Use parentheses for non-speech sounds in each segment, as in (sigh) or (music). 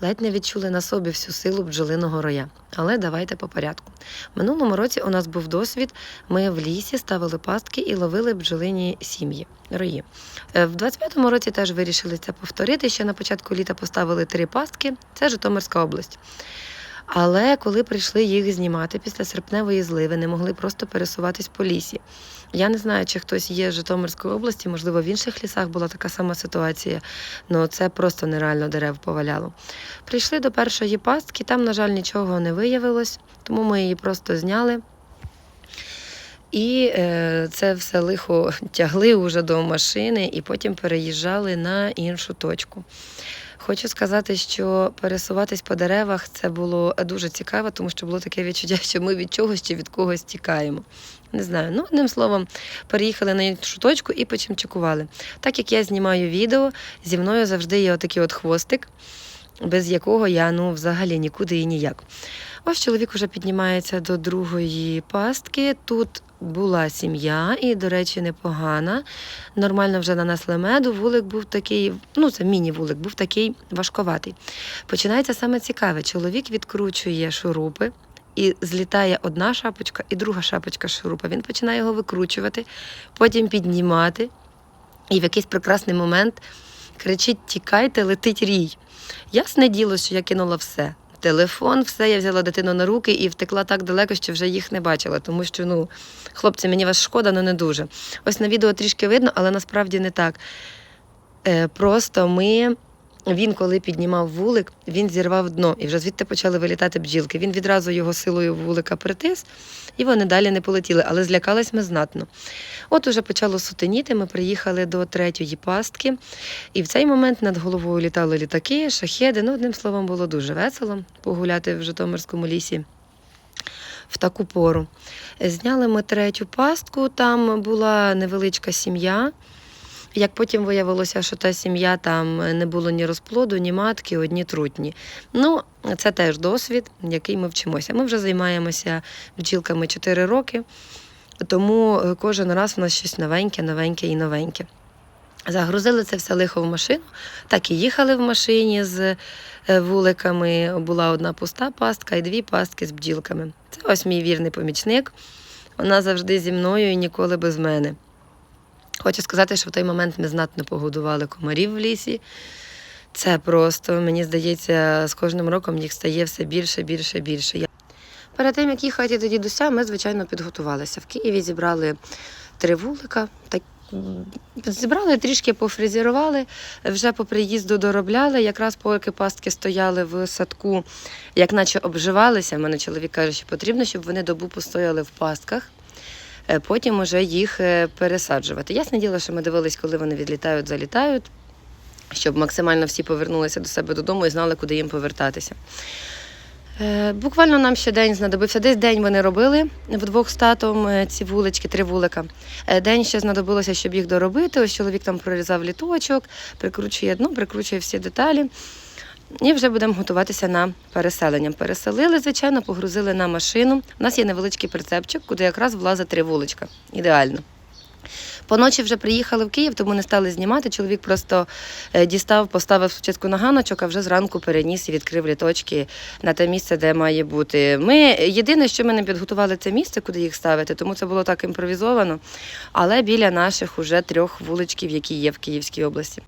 ледь не відчули на собі всю силу бджолиного роя. Але давайте по порядку. Минулому році у нас був досвід. Ми в лісі ставили пастки і ловили бджолині сім'ї, рої. Е, В 25-му році теж вирішили це повторити. Ще на початку літа поставили три пастки. Це Житомирська область. Але коли прийшли їх знімати після серпневої зливи, не могли просто пересуватись по лісі. Я не знаю, чи хтось є з Житомирської області, можливо, в інших лісах була така сама ситуація, але це просто нереально дерев поваляло. Прийшли до першої пастки, там, на жаль, нічого не виявилось, тому ми її просто зняли. І е, це все лихо тягли уже до машини і потім переїжджали на іншу точку. Хочу сказати, що пересуватись по деревах це було дуже цікаво, тому що було таке відчуття, (laughs) що ми від чогось чи від когось тікаємо. Не знаю. Ну, одним словом, переїхали на іншу точку і почимчикували. Так як я знімаю відео, зі мною завжди є отакий от хвостик, без якого я ну взагалі нікуди і ніяк. Ось чоловік вже піднімається до другої пастки. Тут була сім'я, і, до речі, непогана. Нормально вже нанесли меду. Вулик був такий, ну це міні-вулик, був такий важковатий. Починається саме цікаве. Чоловік відкручує шурупи. І злітає одна шапочка і друга шапочка шурупа. Він починає його викручувати, потім піднімати. І в якийсь прекрасний момент кричить: Тікайте, летить рій. Ясне діло, що я кинула все. Телефон, все, я взяла дитину на руки і втекла так далеко, що вже їх не бачила. Тому що, ну, хлопці, мені вас шкода, але не дуже. Ось на відео трішки видно, але насправді не так. Е, просто ми. Він, коли піднімав вулик, він зірвав дно, і вже звідти почали вилітати бджілки. Він відразу його силою вулика притис, і вони далі не полетіли, але злякались ми знатно. От уже почало сутеніти, ми приїхали до третьої пастки, і в цей момент над головою літали літаки, шахеди. Ну, одним словом, було дуже весело погуляти в Житомирському лісі в таку пору. Зняли ми третю пастку, там була невеличка сім'я. Як потім виявилося, що та сім'я там не було ні розплоду, ні матки, одні трутні. Ну, це теж досвід, який ми вчимося. Ми вже займаємося бджілками 4 роки, тому е, кожен раз у нас щось новеньке, новеньке і новеньке. Загрузили це все лихо в машину, так і їхали в машині з е, вуликами. Була одна пуста пастка і дві пастки з бджілками. Це ось мій вірний помічник. Вона завжди зі мною і ніколи без мене. Хочу сказати, що в той момент ми знатно погодували комарів в лісі. Це просто, мені здається, з кожним роком їх стає все більше, більше, більше. Перед тим, як їхати до дідуся, ми, звичайно, підготувалися. В Києві зібрали три вулика. Так, зібрали трішки пофрезерували, вже по приїзду доробляли. Якраз поки пастки стояли в садку, як наче обживалися. У мене чоловік каже, що потрібно, щоб вони добу постояли в пастках потім уже їх е, пересаджувати. Ясне діло, що ми дивились, коли вони відлітають, залітають, щоб максимально всі повернулися до себе додому і знали, куди їм повертатися. Е, Буквально нам ще день знадобився. Десь день вони робили вдвох з татом е, ці вулички, три вулика. Е, День ще знадобилося, щоб їх доробити. Ось чоловік там прорізав літочок, прикручує дно, прикручує всі деталі. І вже будемо готуватися на переселення. Переселили, звичайно, погрузили на машину. У нас є невеличкий прицепчик, куди якраз влазить три вуличка. Ідеально. Поночі вже приїхали в Київ, тому не стали знімати. Чоловік просто е, дістав, поставив спочатку на ганочок, а вже зранку переніс і відкрив літочки на те місце, де має бути. Ми єдине, що ми не підготували це місце, куди їх ставити, тому це було так імпровізовано. Але біля наших уже трьох вуличків, які є в Київській області.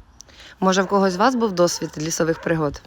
Може, в когось з вас був досвід лісових пригод?